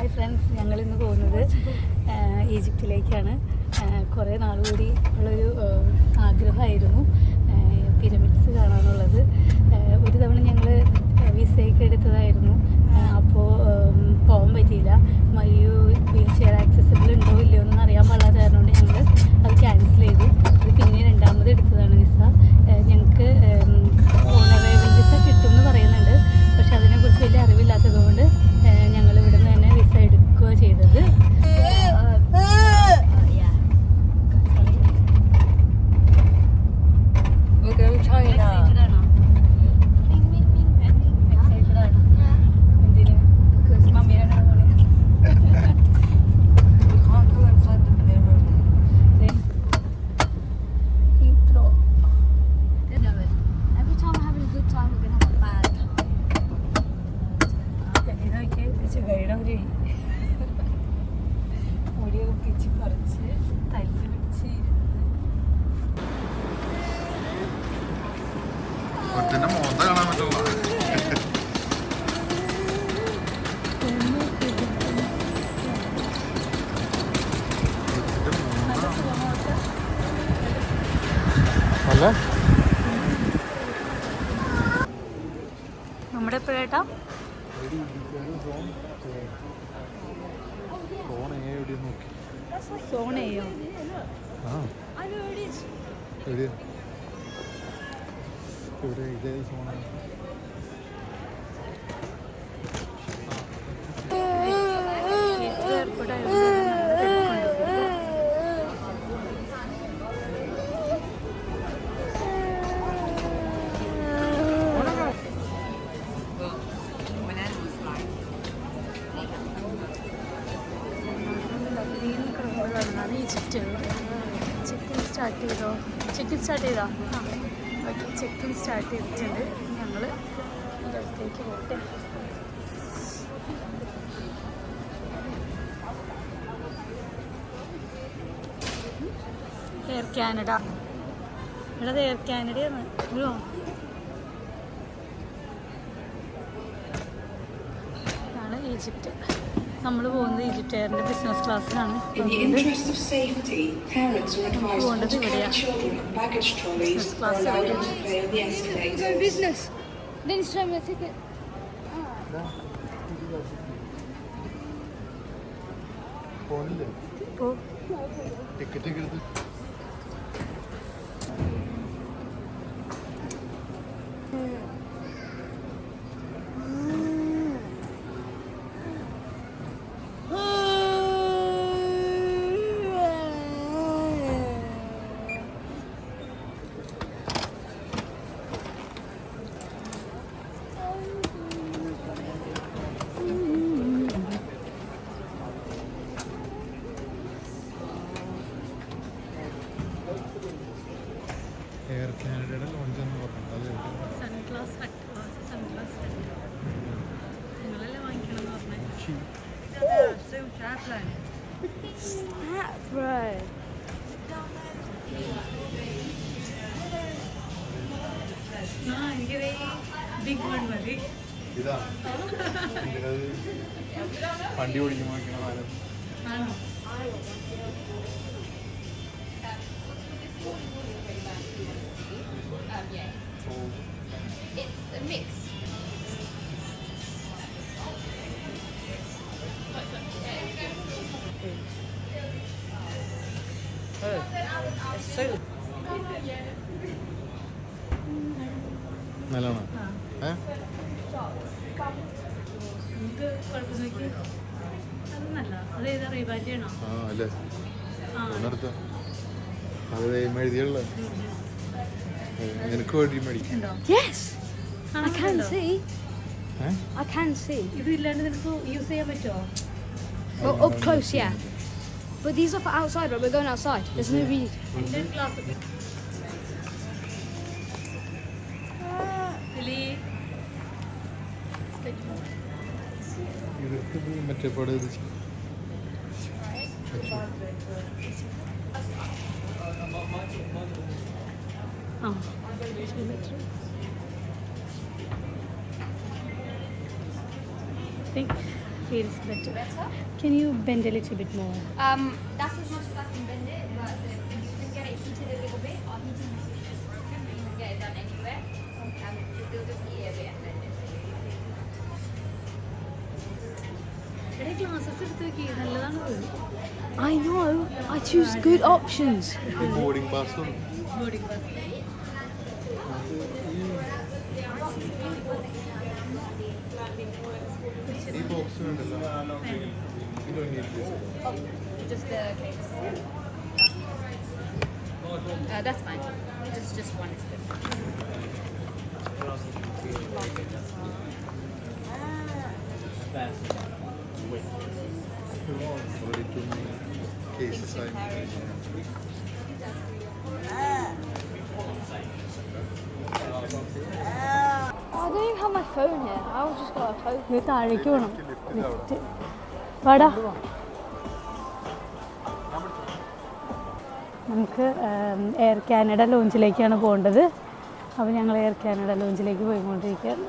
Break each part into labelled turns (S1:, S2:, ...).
S1: Hi friends ഞങ്ങൾ ഇന്ന് പോകുന്നത് ഈജിപ്തിലേക്കാണ്. കുറേ നാൾ കൂടി ഉള്ളൊരു ആഗ്രഹമായിരുന്നു പിരമിഡ്സ് കാണാനുള്ളത്. ഒരു തവണ ഞങ്ങൾ വിസയൊക്കെ എടുത്തതായിരുന്നു. അപ്പോൾ പോകാൻ പറ്റിയില്ല. മയ്യു വീൽ ചെയർ ആക്സസിബിൾ ഉണ്ടോ ഇല്ലയോ എന്നൊന്നും അറിയാൻ കാരണം കൊണ്ട് ഞങ്ങൾ അത് ക്യാൻസൽ ചെയ്തു ഇത് പിന്നെ രണ്ടാമത് എടുത്തതാണ് വിസ ഞങ്ങൾക്ക് ഓണറേബിൾ വിസ കിട്ടുമെന്ന് പറയുന്നുണ്ട് പക്ഷെ അതിനെക്കുറിച്ച് വലിയ അറിവില്ലാത്തത് കൊണ്ട് ഞങ്ങൾ ഇവിടെ നിന്ന് തന്നെ വിസ എടുക്കുക ചെയ്തത്
S2: We're going China. We can't go inside the pyramid.
S3: Every time we're having a good time, we're gonna have a bad time.
S1: മുടിയൊക്കെ പിച്ച് പറിച്ച് തല്ലി പിടിച്ച്
S4: ഒരുത്തന്റെ മോന്ത കാണാൻ പറ്റുള്ള അല്ല
S1: നമ്മുടെ എപ്പോഴേട്ടാ സോണയോ
S4: ഇവിടെ ഇതേ ഫോണാണ്
S1: സ്റ്റാർട്ട് ചെയ്തിട്ടുണ്ട്. ഞങ്ങൾ ഇടത്തേക്ക് പോട്ടെ. എയർ കാനഡ ഇവിടെ എയർ കാനഡയാണ് ഇല്ലോ ആണ് ഈജിപ്റ്റ്. നമ്മൾ പോകുന്നത് ഈജിപ്റ്റ് എയറിന്റെ ബിസിനസ് ക്ലാസ്സിലാണ്
S5: പോകേണ്ടത് ഇവിടെയാണ് interest
S4: ടിക്കറ്റ് safety, വണ്ടി ഓടിക്കുമ്പോൾ
S3: It's a mix.
S2: Oh, it's so
S4: നല്ലതാണോ
S1: ആ.
S4: ഏ?
S1: നമുക്ക് കുഴപ്പം നോക്കി അത് നല്ല അത് ഏതാ റീബാറ്റി ആണോ
S4: ആ അല്ലേ?
S1: ആ.
S4: ഒന്നെടുത്ത. അത് എഴുതിയുള്ള നിനക്ക് വേണ്ടി മേടി.
S1: ഉണ്ടോ?
S3: Yes,
S1: ആ,
S3: I can
S1: ഉണ്ടോ?
S3: see.
S4: ഏ?
S3: I can see.
S1: ഇത് ഇല്ലാണ്ട് നിനക്ക് യൂസ് ചെയ്യാൻ പറ്റുമോ
S3: Well, up close, yeah. But these are for outside, right? We're going outside. There's no reason.
S4: മറ്റേ പടം ഇത്
S1: ആ Think- feels better. Can you bend a little bit more?
S3: Um, that's as much as I can bend it, I know. I choose good options.
S4: Boarding pass
S1: boarding pass
S4: ഈ box ഉണ്ടല്ലോ
S3: Just the case. Uh, that's fine. Just just one is good.
S4: Cases ആയി
S3: I don't even have my phone here. I was just got a phone.
S1: ഇത് താഴേക്ക് പോകണം lift വാടാ. നമുക്ക് air Canada ലോഞ്ചിലേക്കാണ് പോകേണ്ടത്. അപ്പോൾ ഞങ്ങൾ എയർ കാനഡ ലോഞ്ചിലേക്ക് പോയിക്കൊണ്ടിരിക്കുകയാണ്.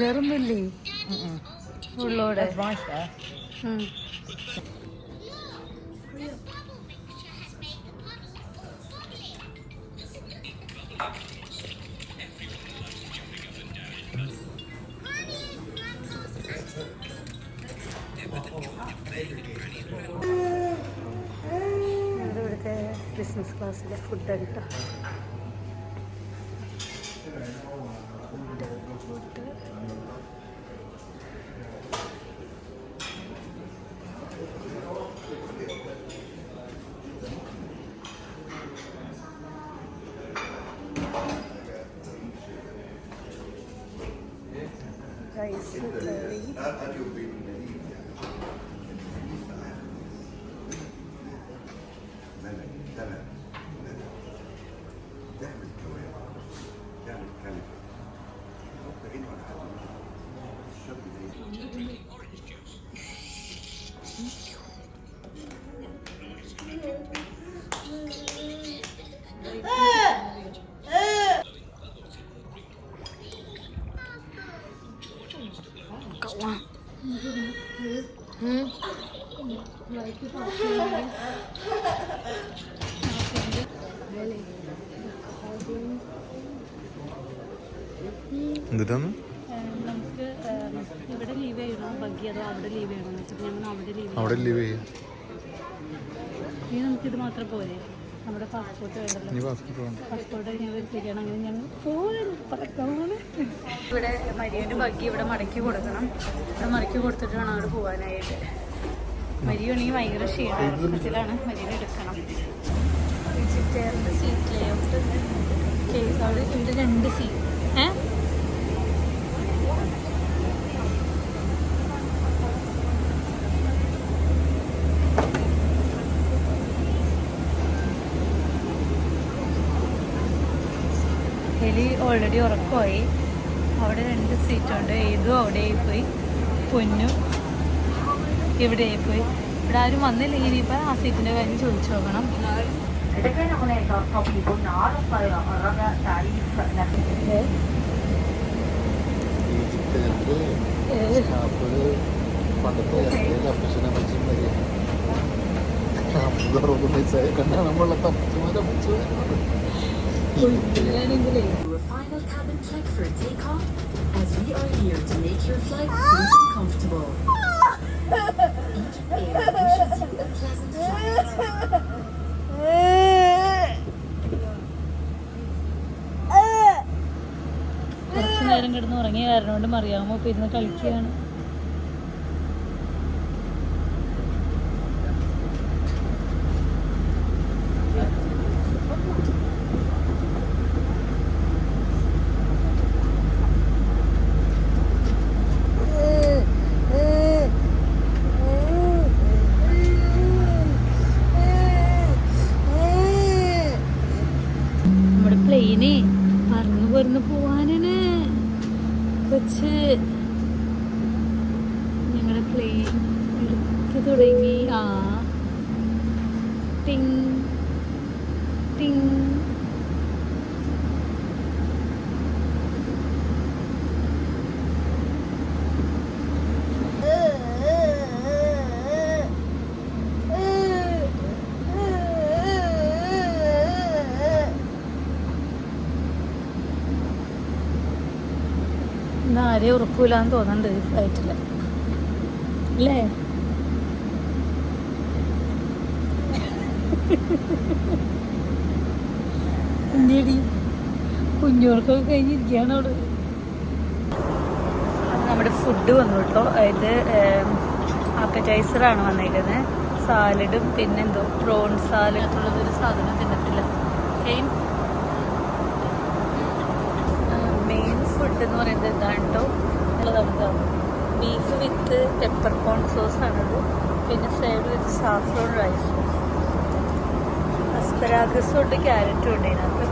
S1: വേറൊന്നുമില്ലേ ഉള്ളോടെ. ഇവിടുത്തെ ബിസിനസ് ക്ലാസ്സിലെ ഫുഡ് കേട്ടോ റൈസ് കറി ഏഹ് നമുക്ക് ഇവിടെ ലീവ് ചെയ്യണോ. ബഗ്ഗി അതോ അവിടെ ലീവ് ചെയ്യണോ എന്ന് വെച്ചപ്പോൾ ഞങ്ങൾ അവിടെ ലീവ്
S4: അവിടെ ലീവ് ചെയ്യും.
S1: ഇനി നമുക്കിത് മാത്രം പോരെ. നമ്മുടെ പാസ്പോർട്ട് വേണ്ടല്ലോ. അങ്ങനെ ഞങ്ങൾ പറക്കമാണ് ഇവിടെ മരിയന്റെ ബഗ്ഗി ഇവിടെ മടക്കി കൊടുക്കണം. ഇവിടെ മടക്കി കൊടുത്തിട്ട് വേണം അവിടെ പോകാനായിട്ട് മരിയാണെങ്കിൽ ഭയങ്കര ക്ഷീണത്തിലാണ് മരിയനെ എടുക്കണം. വെജിറ്റേറിയൻ സീറ്റ് ലേഔട്ട് കേസ് അവിടെ ഇവിടെ രണ്ട് സീറ്റ് എലി ഓൾറെഡി ഉറക്കമായി. അവിടെ രണ്ട് സീറ്റുണ്ട് ഏതും അവിടെ പോയി പൊന്നും ഇവിടെ പോയി ഇവിടെ ആരും വന്നില്ലെങ്കിൽ ഇനിയിപ്പോൾ ആ സീറ്റിന്റെ കാര്യം ചോദിച്ചു നോക്കണം.
S4: നമ്മളെ
S1: കുറച്ച് നേരം കിടന്ന് ഉറങ്ങിയ കാരണം കൊണ്ട് മറിയാമോ ഇപ്പം ഇരുന്ന് കളിക്കുകയാണ് പറന്ന് ഞങ്ങളുടെ പ്ലെയിൻ എടുത്ത് തുടങ്ങി. ആ. ഇന്ന് ആരെയും ഉറക്കൂലെന്ന് തോന്നുന്നുണ്ട് ഈ ഫ്ലൈറ്റിൽ അല്ലേ എന്തേടി കുഞ്ഞോർക്കൊക്കെ കഴിഞ്ഞിരിക്കുകയാണ് അവിടെ. നമ്മുടെ ഫുഡ് വന്നു കേട്ടോ. ഇത് അപ്പറ്റൈസറാണ് വന്നേക്കുന്നത് സാലഡും പിന്നെന്തോ പ്രോൺ സാലഡ് ഒരു സാധനം തിന്നിട്ടില്ല. കെയിൻ ഫുഡ് എന്ന് പറയുന്നത് ഇതാണ് കേട്ടോ ഉള്ളതാണ് beef with pepper cone sauce ആണത്. പിന്നെ സൈഡ് വിത്ത് സാഫ്രോൺ റൈസ് അസ്പരാഗസും ഉണ്ട് ക്യാരറ്റും ഉണ്ട് ഇതിനകത്ത്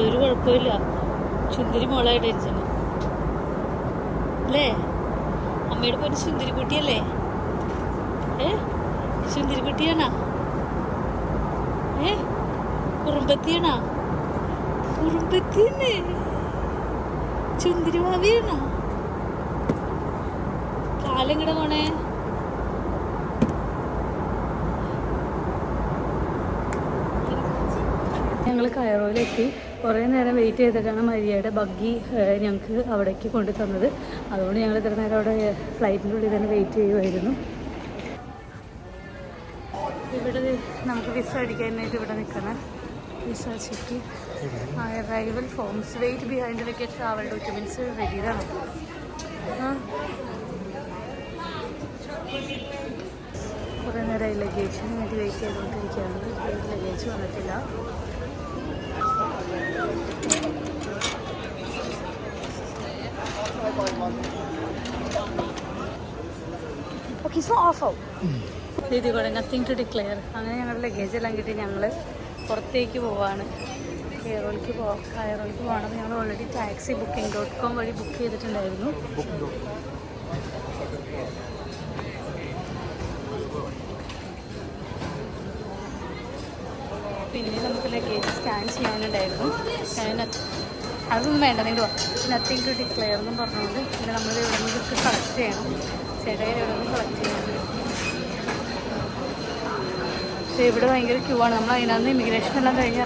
S1: ഒരു കുഴപ്പമില്ല. ചുന്തിരി മോളായിട്ട് ഇരിച്ചത് അല്ലേ? അമ്മയുടെ പോലെ ചുന്തിരിക്കുട്ടിയല്ലേ കുട്ടിയല്ലേ ഏ? സുന്ദരി കുട്ടിയാണാ ഏ? കുറുമ്പത്തിയാണാ? കുറുമ്പത്തിയന്നെ ചുന്തിരി മാവിയാണാ? കാലെങ്ങടെ പോണേ ഞങ്ങൾ കയറോയിലെത്തി. കുറേ നേരം വെയിറ്റ് ചെയ്തിട്ടാണ് മരിയയുടെ ബഗ്ഗി ഞങ്ങൾക്ക് അവിടേക്ക് കൊണ്ടു തന്നത്. അതുകൊണ്ട് ഞങ്ങൾ ഇത്ര നേരം അവിടെ ഫ്ലൈറ്റിന്റെ ഉള്ളിൽ തന്നെ വെയിറ്റ് ചെയ്യുമായിരുന്നു ഇവിടെ നമുക്ക് വിസ അടിക്കാനായിട്ട് ഇവിടെ നിൽക്കണം. Visa check arrival forms wait behind vacate travel documents റെഡിയാണ് ആ. കുറേ നേരം ലഗേജിന് വേണ്ടി വെയിറ്റ് ചെയ്തുകൊണ്ടിരിക്കുകയാണ്. ലഗേജ് വന്നിട്ടില്ല. ഓക്കെ സോ ഓഫ് ആവും ഇത് കൂടെ നത്തിങ് ടു ഡിക്ലെയർ അങ്ങനെ ഞങ്ങളുടെ ലഗേജ് എല്ലാം കിട്ടി. ഞങ്ങൾ പുറത്തേക്ക് പോവാണ്. കെയറോളിക്ക് പോവാം. കയറോളിക്ക് പോകണമെന്ന് ഞങ്ങൾ already taxi booking dot com വഴി ബുക്ക് ചെയ്തിട്ടുണ്ടായിരുന്നു. പിന്നെ നമുക്ക് ലഗേജ് സ്കാൻ ചെയ്യാനുണ്ടായിരുന്നു. അതൊന്നും വേണ്ട നിങ്ങൾ നത്തിങ് ടു ഡിക്ലെയർ എന്നും പറഞ്ഞുകൊണ്ട് പിന്നെ നമ്മൾ ഇവിടെ നിന്ന് ഇതൊക്കെ കളക്ട് ചെയ്യണം. ചേട്ടയിൽ ഇവിടെ നിന്ന് കളക്ട് ചെയ്യണം. ഇവിടെ ഭയങ്കര ക്യൂ ആണ്. നമ്മൾ അതിനകത്ത് ഇമിഗ്രേഷൻ എല്ലാം കഴിഞ്ഞ്